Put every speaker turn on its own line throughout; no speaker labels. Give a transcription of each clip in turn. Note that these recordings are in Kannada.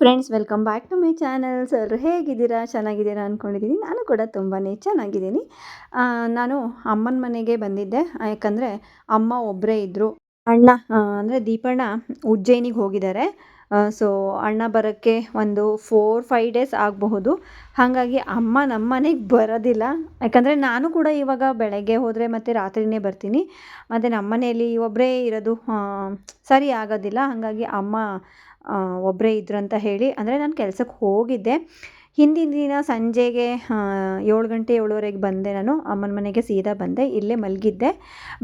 Friends welcome back to my channel sir ಹೇಗಿದ್ದೀರಾ? ಚೆನ್ನಾಗಿದ್ದೀರಾ ಅಂದ್ಕೊಂಡಿದ್ದೀನಿ ನಾನು ಕೂಡ ತುಂಬಾ ಚೆನ್ನಾಗಿದ್ದೀನಿ. ನಾನು ಅಮ್ಮನ ಮನೆಗೆ ಬಂದಿದ್ದೆ. ಯಾಕಂದರೆ ಅಮ್ಮ ಒಬ್ಬರೇ ಇದ್ದರು ಅಣ್ಣ ಅಂದರೆ ದೀಪಣ್ಣ ಉಜ್ಜಯಿನಿಗೆ ಹೋಗಿದ್ದಾರೆ. ಸೊ ಅಣ್ಣ ಬರೋಕ್ಕೆ ಒಂದು ಫೋರ್ ಫೈವ್ ಡೇಸ್ ಆಗಬಹುದು. ಹಾಗಾಗಿ ಅಮ್ಮ ನಮ್ಮ ಮನೆಗೆ ಬರೋದಿಲ್ಲ. ಯಾಕಂದರೆ ನಾನು ಕೂಡ ಇವಾಗ ಬೆಳಗ್ಗೆ ಹೋದರೆ ಮತ್ತು ರಾತ್ರಿನೇ ಬರ್ತೀನಿ. ಮತ್ತು ನಮ್ಮ ಮನೆಯಲ್ಲಿ ಒಬ್ಬರೇ ಇರೋದು ಸರಿ ಆಗೋದಿಲ್ಲ. ಹಾಗಾಗಿ ಅಮ್ಮ ಒಬ್ಬರೇ ಇದ್ರು ಅಂತ ಹೇಳಿ, ಅಂದರೆ ನಾನು ಕೆಲ್ಸಕ್ಕೆ ಹೋಗಿದ್ದೆ. ಹಿಂದಿನ ದಿನ ಸಂಜೆಗೆ ಏಳು ಗಂಟೆ ಏಳುವರೆಗೆ ಬಂದೆ ನಾನು. ಅಮ್ಮನ ಮನೆಗೆ ಸೀದಾ ಬಂದೆ. ಇಲ್ಲೇ ಮಲಗಿದ್ದೆ.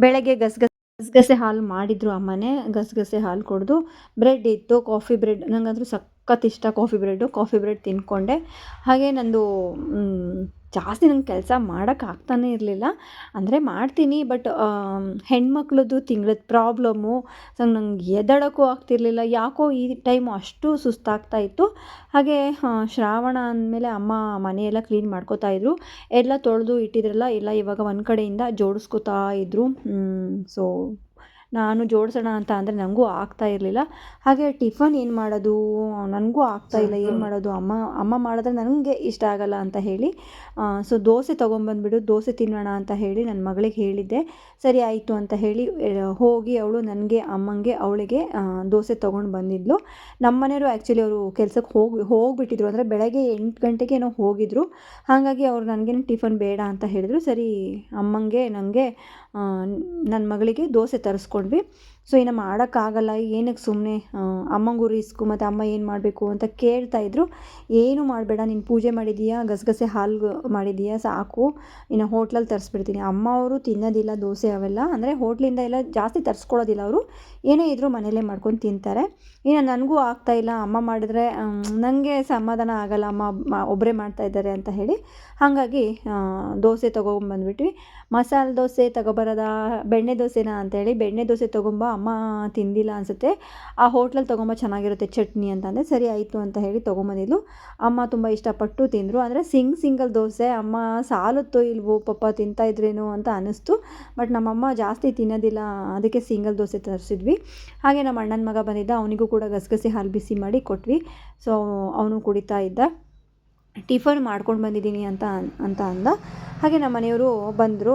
ಬೆಳಗ್ಗೆ ಗಸಗಸೆ ಗಸಗಸೆ ಹಾಲು ಮಾಡಿದರು ಅಮ್ಮನೇ, ಗಸಗಸೆ ಹಾಲು ಕುಡಿದು ಬ್ರೆಡ್ ಇತ್ತು, ಕಾಫಿ ಬ್ರೆಡ್. ನನಗಂತೂ ಸಖತ್ ಇಷ್ಟ ಕಾಫಿ ಬ್ರೆಡ್ಡು. ಕಾಫಿ ಬ್ರೆಡ್ ತಿಂದ್ಕೊಂಡೆ ಹಾಗೆ ನಂದು ಜಾಸ್ತಿ ನಂಗೆ ಕೆಲಸ ಮಾಡೋಕ್ಕೆ ಆಗ್ತಾನೇ ಇರಲಿಲ್ಲ. ಅಂದರೆ ಮಾಡ್ತೀನಿ ಬಟ್ ಹೆಣ್ಮಕ್ಳದ್ದು ತಿಂಗಳದ ಪ್ರಾಬ್ಲಮ್ಮು ಸೊ ನಂಗೆ ಎದ್ದೇಳೋಕ್ಕೂ ಆಗ್ತಿರ್ಲಿಲ್ಲ. ಯಾಕೋ ಈ ಟೈಮ್ ಅಷ್ಟು ಸುಸ್ತಾಗ್ತಾ ಇತ್ತು. ಹಾಗೆ ಶ್ರಾವಣ ಅಂದಮೇಲೆ ಅಮ್ಮ ಮನೆಯೆಲ್ಲ ಕ್ಲೀನ್ ಮಾಡ್ಕೋತಾ ಇದ್ರು. ಎಲ್ಲ ತೊಳೆದು ಇಟ್ಟಿದ್ರಲ್ಲ, ಎಲ್ಲ ಇವಾಗ ಒಂದು ಕಡೆಯಿಂದ ಜೋಡಿಸ್ಕೋತಾ ಇದ್ರು. ಸೊ ನಾನು ಜೋಡಿಸೋಣ ಅಂತ ಅಂದರೆ ನನಗೂ ಆಗ್ತಾ ಇರಲಿಲ್ಲ. ಹಾಗೆ ಟಿಫನ್ ಏನು ಮಾಡೋದು? ನನಗೂ ಆಗ್ತಾ ಇಲ್ಲ. ಏನು ಮಾಡೋದು? ಅಮ್ಮ ಅಮ್ಮ ಮಾಡಿದ್ರೆ ನನಗೆ ಇಷ್ಟ ಆಗಲ್ಲ ಅಂತ ಹೇಳಿ ಸೊ ದೋಸೆ ತೊಗೊಂಬಂದ್ಬಿಡು ದೋಸೆ ತಿನ್ನೋಣ ಅಂತ ಹೇಳಿ ನನ್ನ ಮಗಳಿಗೆ ಹೇಳಿದ್ದೆ. ಸರಿ ಆಯಿತು ಅಂತ ಹೇಳಿ ಹೋಗಿ ಅವಳು ನನಗೆ, ಅಮ್ಮಂಗೆ, ಅವಳಿಗೆ ದೋಸೆ ತೊಗೊಂಡು ಬಂದಿದ್ಲು. ನಮ್ಮ ಮನೆಯವರು ಆ್ಯಕ್ಚುಲಿ ಅವರು ಕೆಲಸಕ್ಕೆ ಹೋಗಿ, ಹೋಗಿಬಿಟ್ಟಿದ್ರು. ಅಂದರೆ ಬೆಳಗ್ಗೆ ಎಂಟು ಗಂಟೆಗೆ ಏನೋ ಹೋಗಿದ್ರು. ಹಾಗಾಗಿ ಅವ್ರು ನನಗೇನು ಟಿಫನ್ ಬೇಡ ಅಂತ ಹೇಳಿದ್ರು. ಸರಿ, ಅಮ್ಮಂಗೆ ನನಗೆ ನನ್ನ ಮಗಳಿಗೆ ದೋಸೆ ತರಿಸ್ಕೊಂಡ್ವಿ. ಸೊ ಏನೋ ಮಾಡೋಕ್ಕಾಗಲ್ಲ. ಏನಕ್ಕೆ ಸುಮ್ಮನೆ ಅಮ್ಮಂಗೂರು ಇಸ್ಕು ಮತ್ತು ಅಮ್ಮ ಏನು ಮಾಡಬೇಕು ಅಂತ ಕೇಳ್ತಾ ಇದ್ರು. ಏನು ಮಾಡಬೇಡ, ನೀನು ಪೂಜೆ ಮಾಡಿದೀಯಾ? ಗಸಗಸೆ ಹಾಲು ಮಾಡಿದೀಯಾ? ಸಾಕು. ಇನ್ನು ಹೋಟ್ಲಲ್ಲಿ ತರಿಸ್ಬಿಡ್ತೀನಿ. ಅಮ್ಮ ಅವರು ತಿನ್ನೋದಿಲ್ಲ, ದೋಸೆ ಅವೆಲ್ಲ. ಅಂದರೆ ಹೋಟ್ಲಿಂದ ಎಲ್ಲ ಜಾಸ್ತಿ ತರಿಸ್ಕೊಳ್ಳೋದಿಲ್ಲ ಅವರು. ಏನೇ ಇದ್ದರೂ ಮನೆಯಲ್ಲೇ ಮಾಡ್ಕೊಂಡು ತಿಂತಾರೆ. ಇನ್ನು ನನಗೂ ಆಗ್ತಾ ಇಲ್ಲ. ಅಮ್ಮ ಮಾಡಿದ್ರೆ ನನಗೆ ಸಮಾಧಾನ ಆಗಲ್ಲ. ಅಮ್ಮ ಒಬ್ಬರೇ ಮಾಡ್ತಾ ಇದ್ದಾರೆ ಅಂತ ಹೇಳಿ. ಹಾಗಾಗಿ ದೋಸೆ ತೊಗೊಂಬಂದ್ಬಿಟ್ವಿ. ಮಸಾಲೆ ದೋಸೆ ತಗೊಬರೋದಾ? ಬೆಣ್ಣೆ ದೋಸೆನಾ ಅಂತೇಳಿ ಬೆಣ್ಣೆ ದೋಸೆ ತೊಗೊಂಬ ಅಮ್ಮ ತಿಂದಿಲ್ಲ ಅನಿಸುತ್ತೆ. ಆ ಹೋಟ್ಲಲ್ಲಿ ತೊಗೊಂಬ ಚೆನ್ನಾಗಿರುತ್ತೆ ಚಟ್ನಿ ಅಂತಂದರೆ, ಸರಿ ಆಯಿತು ಅಂತ ಹೇಳಿ ತೊಗೊಂಬಂದಿದ್ಲು. ಅಮ್ಮ ತುಂಬ ಇಷ್ಟಪಟ್ಟು ತಿಂದರು. ಅಂದರೆ ಸಿಂಗ್ ಸಿಂಗಲ್ ದೋಸೆ, ಅಮ್ಮ ಸಾಲುತ್ತೋ ಇಲ್ವೋ ಪಪ್ಪ ತಿಂತಾ ಇದ್ರೇನೋ ಅಂತ ಅನ್ನಿಸ್ತು. ಬಟ್ ನಮ್ಮಮ್ಮ ಜಾಸ್ತಿ ತಿನ್ನೋದಿಲ್ಲ, ಅದಕ್ಕೆ ಸಿಂಗಲ್ ದೋಸೆ ತರಿಸಿದ್ವಿ. ಹಾಗೆ ನಮ್ಮ ಅಣ್ಣನ ಮಗ ಬಂದಿದ್ದ, ಅವನಿಗೂ ಕೂಡ ಗಸಗಸೆ ಹಾಲು ಬಿಸಿ ಮಾಡಿ ಕೊಟ್ವಿ. ಸೊ, ಅವನು ಕುಡಿತಾ ಇದ್ದ. ಟಿಫನ್ ಮಾಡ್ಕೊಂಡು ಬಂದಿದ್ದೀನಿ ಅಂತ ಅಂತ ಅಂದ. ಹಾಗೆ ನಮ್ಮ ಮನೆಯವರು ಬಂದರು.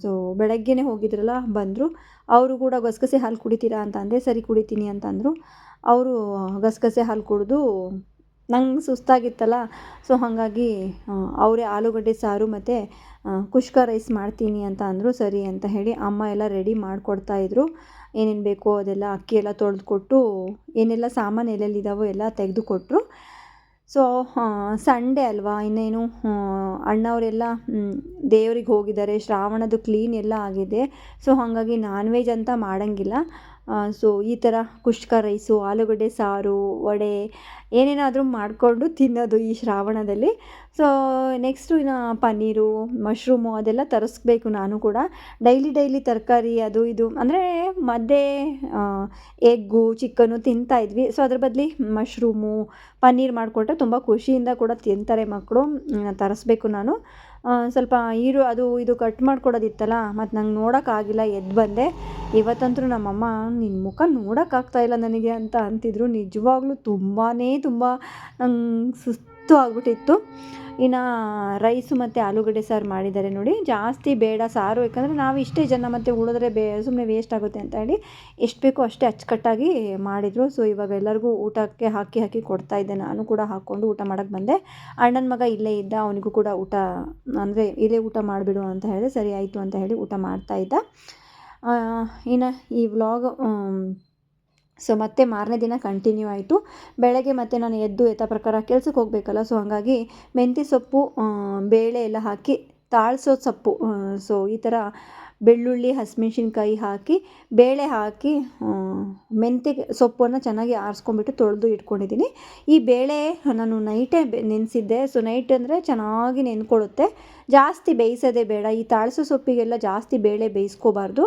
ಸೊ ಬೆಳಗ್ಗೆನೇ ಹೋಗಿದ್ರಲ್ಲ, ಬಂದರು. ಅವರು ಕೂಡ ಗಸಗಸೆ ಹಾಲು ಕುಡಿತೀರಾ ಅಂತ ಅಂದೆ, ಸರಿ ಕುಡಿತೀನಿ ಅಂತಂದರು. ಅವರು ಗಸಗಸೆ ಹಾಲು ಕುಡಿದು, ನಂಗೆ ಸುಸ್ತಾಗಿತ್ತಲ್ಲ, ಸೊ ಹಾಗಾಗಿ ಅವರೇ ಆಲೂಗಡ್ಡೆ ಸಾರು ಮತ್ತು ಕುಷ್ಕ ರೈಸ್ ಮಾಡ್ತೀನಿ ಅಂತ ಅಂದರು, ಸರಿ ಅಂತ ಹೇಳಿ ಅಮ್ಮ ಎಲ್ಲ ರೆಡಿ ಮಾಡಿಕೊಡ್ತಾ ಇದ್ರು. ಏನೇನು ಬೇಕೋ ಅದೆಲ್ಲ ಅಕ್ಕಿ ಎಲ್ಲ ತೊಳೆದುಕೊಟ್ಟು, ಏನೆಲ್ಲ ಸಾಮಾನು ಎಲ್ಲೆಲ್ಲಿದ್ದಾವೋ ಎಲ್ಲ ತೆಗೆದು ಕೊಟ್ಟರು ಸೊ ಸಂಡೇ ಅಲ್ವಾ? ಇನ್ನೇನು ಅಣ್ಣವರೆಲ್ಲ ದೇವ್ರಿಗೆ ಹೋಗಿದ್ದಾರೆ. ಶ್ರಾವಣದ್ದು ಕ್ಲೀನ್ ಎಲ್ಲ ಆಗಿದೆ. ಸೊ ಹಾಗಾಗಿ ನಾನ್ ವೆಜ್ ಅಂತ ಮಾಡೋಂಗಿಲ್ಲ. ಸೊ ಈ ಥರ ಕುಷ್ಕ ರೈಸು, ಆಲೂಗಡ್ಡೆ ಸಾರು, ವಡೆ ಏನೇನಾದರೂ ಮಾಡಿಕೊಂಡು ತಿನ್ನೋದು ಈ ಶ್ರಾವಣದಲ್ಲಿ. ಸೊ ನೆಕ್ಸ್ಟು ಇನ್ನು ಪನ್ನೀರು ಮಶ್ರೂಮು ಅದೆಲ್ಲ ತರಿಸ್ಬೇಕು ನಾನು ಕೂಡ. ಡೈಲಿ ಡೈಲಿ ತರಕಾರಿ ಅದು ಇದು. ಅಂದರೆ ಮದ್ದೆ ಎಗ್ಗು ಚಿಕನ್ನು ತಿಂತಾ ಇದ್ವಿ. ಸೊ ಅದ್ರ ಬದಲಿ ಮಶ್ರೂಮು ಪನ್ನೀರ್ ಮಾಡಿಕೊಟ್ರೆ ತುಂಬ ಖುಷಿಯಿಂದ ಕೂಡ ತಿಂತಾರೆ ಮಕ್ಕಳು ತರಿಸ್ಬೇಕು ನಾನು. ಸ್ವಲ್ಪ ಈರು ಅದು ಇದು ಕಟ್ ಮಾಡ್ಕೊಡೋದಿತ್ತಲ್ಲ ಮತ್ತು ನಂಗೆ ನೋಡೋಕ್ಕಾಗಿಲ್ಲ ಎದ್ದು ಬಂದೆ. ಇವತ್ತಂತೂ ನಮ್ಮಮ್ಮ ನಿನ್ನ ಮುಖ ನೋಡೋಕ್ಕಾಗ್ತಾಯಿಲ್ಲ ನನಗೆ ಅಂತ ಅಂತಿದ್ರು. ನಿಜವಾಗ್ಲೂ ತುಂಬಾ ತುಂಬ, ನಂಗೆ ಸುಸ್ತು ಆಗ್ಬಿಟ್ಟಿತ್ತು. ಇನ್ನು ರೈಸು ಮತ್ತು ಆಲೂಗಡ್ಡೆ ಸಾರು ಮಾಡಿದ್ದಾರೆ ನೋಡಿ. ಜಾಸ್ತಿ ಬೇಡ ಸಾರು, ಯಾಕಂದರೆ ನಾವು ಇಷ್ಟೇ ಜನ ಮತ್ತು ಉಳಿದ್ರೆ ಬೇ ಸುಮ್ಮನೆ ವೇಸ್ಟ್ ಆಗುತ್ತೆ ಅಂತ ಹೇಳಿ ಎಷ್ಟು ಬೇಕೋ ಅಷ್ಟೇ ಅಚ್ಚುಕಟ್ಟಾಗಿ ಮಾಡಿದರು. ಸೊ ಇವಾಗ ಎಲ್ಲರಿಗೂ ಊಟಕ್ಕೆ ಹಾಕಿ ಹಾಕಿ ಕೊಡ್ತಾ ಇದ್ದೆ. ನಾನು ಕೂಡ ಹಾಕ್ಕೊಂಡು ಊಟ ಮಾಡೋಕ್ಕೆ ಬಂದೆ. ಅಣ್ಣನ ಮಗ ಇಲ್ಲೇ ಇದ್ದ, ಅವನಿಗೂ ಕೂಡ ಊಟ, ಅಂದರೆ ಇಲ್ಲೇ ಊಟ ಮಾಡಿಬಿಡು ಅಂತ ಹೇಳಿದೆ. ಸರಿ, ಆಯಿತು ಅಂತ ಹೇಳಿ ಊಟ ಮಾಡ್ತಾ ಇದ್ದ. ಇನ್ನು ಈ ವ್ಲಾಗ್ ಸೊ ಮತ್ತೆ ಮಾರನೇ ದಿನ ಕಂಟಿನ್ಯೂ ಆಯಿತು. ಬೆಳಗ್ಗೆ ಮತ್ತೆ ನಾನು ಎದ್ದು ಎತ್ತ ಪ್ರಕಾರ ಕೆಲ್ಸಕ್ಕೆ ಹೋಗಬೇಕಲ್ಲ ಸೊ ಹಾಗಾಗಿ ಮೆಂತ್ಯ ಸೊಪ್ಪು ಬೇಳೆ ಎಲ್ಲ ಹಾಕಿ, ತಾಳ್ಸೋ ಸೊಪ್ಪು ಸೊ ಈ ಥರ ಬೆಳ್ಳುಳ್ಳಿ, ಹಸಿಮೆಣ್ಸಿನ್ಕಾಯಿ ಹಾಕಿ, ಬೇಳೆ ಹಾಕಿ ಮೆಂತ್ಯ ಸೊಪ್ಪನ್ನು ಚೆನ್ನಾಗಿ ಆರಿಸ್ಕೊಂಡ್ಬಿಟ್ಟು ತೊಳೆದು ಇಟ್ಕೊಂಡಿದ್ದೀನಿ. ಈ ಬೇಳೆ ನಾನು ನೈಟೇ ನೆನೆಸಿದ್ದೆ ಸೊ ನೈಟ್ ಅಂದರೆ ಚೆನ್ನಾಗಿ ನೆನ್ಕೊಳ್ಳುತ್ತೆ ಜಾಸ್ತಿ ಬೇಯಿಸೋದೇ ಬೇಡ, ಈ ತಾಳ್ಸೋ ಸೊಪ್ಪಿಗೆಲ್ಲ ಜಾಸ್ತಿ ಬೇಳೆ ಬೇಯಿಸ್ಕೋಬಾರ್ದು.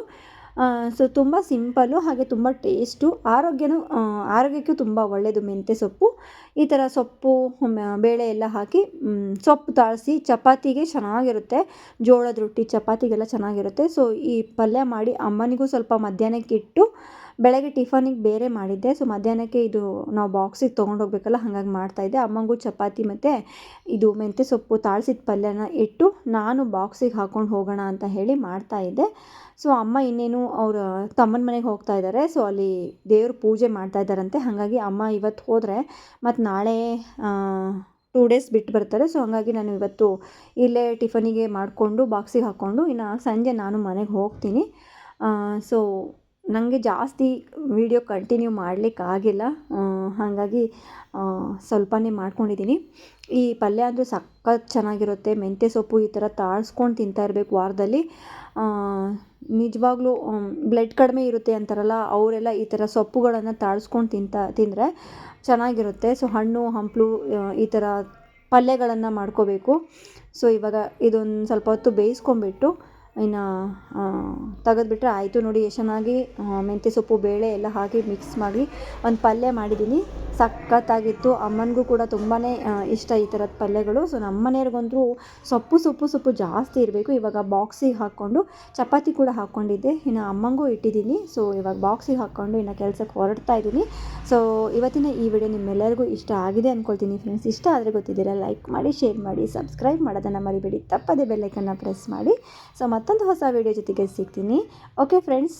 ಸೊ ತುಂಬ ಸಿಂಪಲ್ಲು ಹಾಗೆ ತುಂಬ ಟೇಸ್ಟು ಆರೋಗ್ಯನೂ ಆರೋಗ್ಯಕ್ಕೂ ತುಂಬ ಒಳ್ಳೆಯದು ಮೆಂತ್ಯ ಸೊಪ್ಪು. ಈ ಥರ ಸೊಪ್ಪು ಬೇಳೆ ಎಲ್ಲ ಹಾಕಿ ಸೊಪ್ಪು ತಾಳಿಸಿ, ಚಪಾತಿಗೆ ಚೆನ್ನಾಗಿರುತ್ತೆ. ಜೋಳದ ರೊಟ್ಟಿ, ಚಪಾತಿಗೆಲ್ಲ ಚೆನ್ನಾಗಿರುತ್ತೆ. ಸೊ ಈ ಪಲ್ಯ ಮಾಡಿ ಅಮ್ಮನಿಗೂ ಸ್ವಲ್ಪ ಮಧ್ಯಾಹ್ನಕ್ಕೆ ಇಟ್ಟು ಬೆಳಗ್ಗೆ ಟಿಫನಿಗೆ ಬೇರೆ ಮಾಡಿದ್ದೆ. ಸೊ, ಮಧ್ಯಾಹ್ನಕ್ಕೆ ಇದು ನಾವು ಬಾಕ್ಸಿಗೆ ತೊಗೊಂಡೋಗ್ಬೇಕಲ್ಲ, ಹಾಗಾಗಿ ಮಾಡ್ತಾಯಿದ್ದೆ ಅಮ್ಮಂಗೂ ಚಪಾತಿ ಮತ್ತು ಇದು ಮೆಂತ್ಯ ಸೊಪ್ಪು, ತಾಳ್ಸಿದ ಪಲ್ಯನ ಇಟ್ಟು ನಾನು ಬಾಕ್ಸಿಗೆ ಹಾಕ್ಕೊಂಡು ಹೋಗೋಣ ಅಂತ ಹೇಳಿ ಮಾಡ್ತಾಯಿದ್ದೆ ಸೊ, ಅಮ್ಮ ಇನ್ನೇನು ಅವ್ರ ತಮ್ಮನ ಮನೆಗೆ ಹೋಗ್ತಾ ಇದ್ದಾರೆ. ಸೊ, ಅಲ್ಲಿ ದೇವ್ರ ಪೂಜೆ ಮಾಡ್ತಾ ಇದ್ದಾರಂತೆ. ಹಾಗಾಗಿ ಅಮ್ಮ ಇವತ್ತು ಹೋದರೆ ಮತ್ತು ನಾಳೆ ಟೂ ಡೇಸ್ ಬಿಟ್ಟು ಬರ್ತಾರೆ. ಸೊ, ಹಾಗಾಗಿ ನಾನು ಇವತ್ತು ಇಲ್ಲೇ ಟಿಫನಿಗೆ ಮಾಡಿಕೊಂಡು ಬಾಕ್ಸಿಗೆ ಹಾಕ್ಕೊಂಡು ಇನ್ನು ಸಂಜೆ ನಾನು ಮನೆಗೆ ಹೋಗ್ತೀನಿ. ಸೊ ನನಗೆ ಜಾಸ್ತಿ ವಿಡಿಯೋ ಕಂಟಿನ್ಯೂ ಮಾಡಲಿಕ್ಕಾಗಿಲ್ಲ ಹಾಗಾಗಿ ಸ್ವಲ್ಪನೇ ಮಾಡ್ಕೊಂಡಿದ್ದೀನಿ. ಈ ಪಲ್ಯ ಅಂದರೆ ಸಖತ್ತು ಚೆನ್ನಾಗಿರುತ್ತೆ. ಮೆಂತ್ಯ ಸೊಪ್ಪು ಈ ಥರ ತಾಳ್ಸ್ಕೊಂಡು ತಿಂತಾ ಇರಬೇಕು ವಾರದಲ್ಲಿ. ನಿಜವಾಗ್ಲೂ ಬ್ಲಡ್ ಕಡಿಮೆ ಇರುತ್ತೆ ಅಂತಾರಲ್ಲ, ಅವರೆಲ್ಲ ಈ ಥರ ಸೊಪ್ಪುಗಳನ್ನು ತಾಳ್ಸ್ಕೊಂಡು ತಿಂತಾ, ತಿಂದರೆ ಚೆನ್ನಾಗಿರುತ್ತೆ. ಸೊ ಹಣ್ಣು, ಹಂಪಲು ಈ ಥರ ಪಲ್ಯಗಳನ್ನು ಮಾಡ್ಕೋಬೇಕು. ಸೊ ಇವಾಗ ಇದೊಂದು ಸ್ವಲ್ಪ ಹೊತ್ತು ಬೇಯಿಸ್ಕೊಂಬಿಟ್ಟು ಇನ್ನು ತೆಗೆದ್ಬಿಟ್ರೆ ಆಯಿತು ನೋಡಿ ಎಷ್ಟು ಚೆನ್ನಾಗಿ ಮೆಂತ್ಯ ಸೊಪ್ಪು, ಬೇಳೆ ಎಲ್ಲ ಹಾಕಿ ಮಿಕ್ಸ್ ಮಾಡಿ ಒಂದು ಪಲ್ಯ ಮಾಡಿದ್ದೀನಿ. ಸಖತ್ತಾಗಿತ್ತು. ಅಮ್ಮನಿಗೂ ಕೂಡ ತುಂಬಾ ಇಷ್ಟ ಈ ಥರದ ಪಲ್ಯಗಳು. ಸೊ ನಮ್ಮ ಮನೆಯವ್ರಿಗಂತೂ ಸೊಪ್ಪು ಸೊಪ್ಪು ಸೊಪ್ಪು ಜಾಸ್ತಿ ಇರಬೇಕು. ಇವಾಗ ಬಾಕ್ಸಿಗೆ ಹಾಕ್ಕೊಂಡು ಚಪಾತಿ ಕೂಡ ಹಾಕ್ಕೊಂಡಿದ್ದೆ ಇನ್ನು ಅಮ್ಮಂಗೂ ಇಟ್ಟಿದ್ದೀನಿ. ಸೊ ಇವಾಗ ಬಾಕ್ಸಿಗೆ ಹಾಕ್ಕೊಂಡು ಇನ್ನು ಕೆಲಸಕ್ಕೆ ಹೊರಡ್ತಾ ಇದ್ದೀನಿ. ಸೊ ಇವತ್ತಿನ ಈ ವಿಡಿಯೋ ನಿಮ್ಮೆಲ್ಲರಿಗೂ ಇಷ್ಟ ಆಗಿದೆ ಅಂದ್ಕೊಳ್ತೀನಿ ಫ್ರೆಂಡ್ಸ್ ಇಷ್ಟ ಆದರೆ ಗೊತ್ತಿದ್ದೀರಾ ಲೈಕ್ ಮಾಡಿ ಶೇರ್ ಮಾಡಿ ಸಬ್ಸ್ಕ್ರೈಬ್ ಮಾಡೋದನ್ನು ಮರಿಬೇಡಿ. ತಪ್ಪದೇ ಬೆಲ್ಲೈಕನ್ನು ಪ್ರೆಸ್ ಮಾಡಿ. ಸೊ ಮತ್ತೊಂದು ಹೊಸ ವಿಡಿಯೋ ಜೊತೆಗೆ ಸಿಗ್ತೀನಿ. ಓಕೆ ಫ್ರೆಂಡ್ಸ್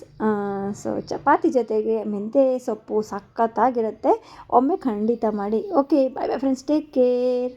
ಸೊ ಚಪಾತಿ ಜೊತೆಗೆ ಮೆಂತೆ ಸೊಪ್ಪು ಸಖತ್ತಾಗಿರುತ್ತೆ. ಒಮ್ಮೆ ಖಂಡಿತ ಮಾಡಿ. Okay bye bye friends take care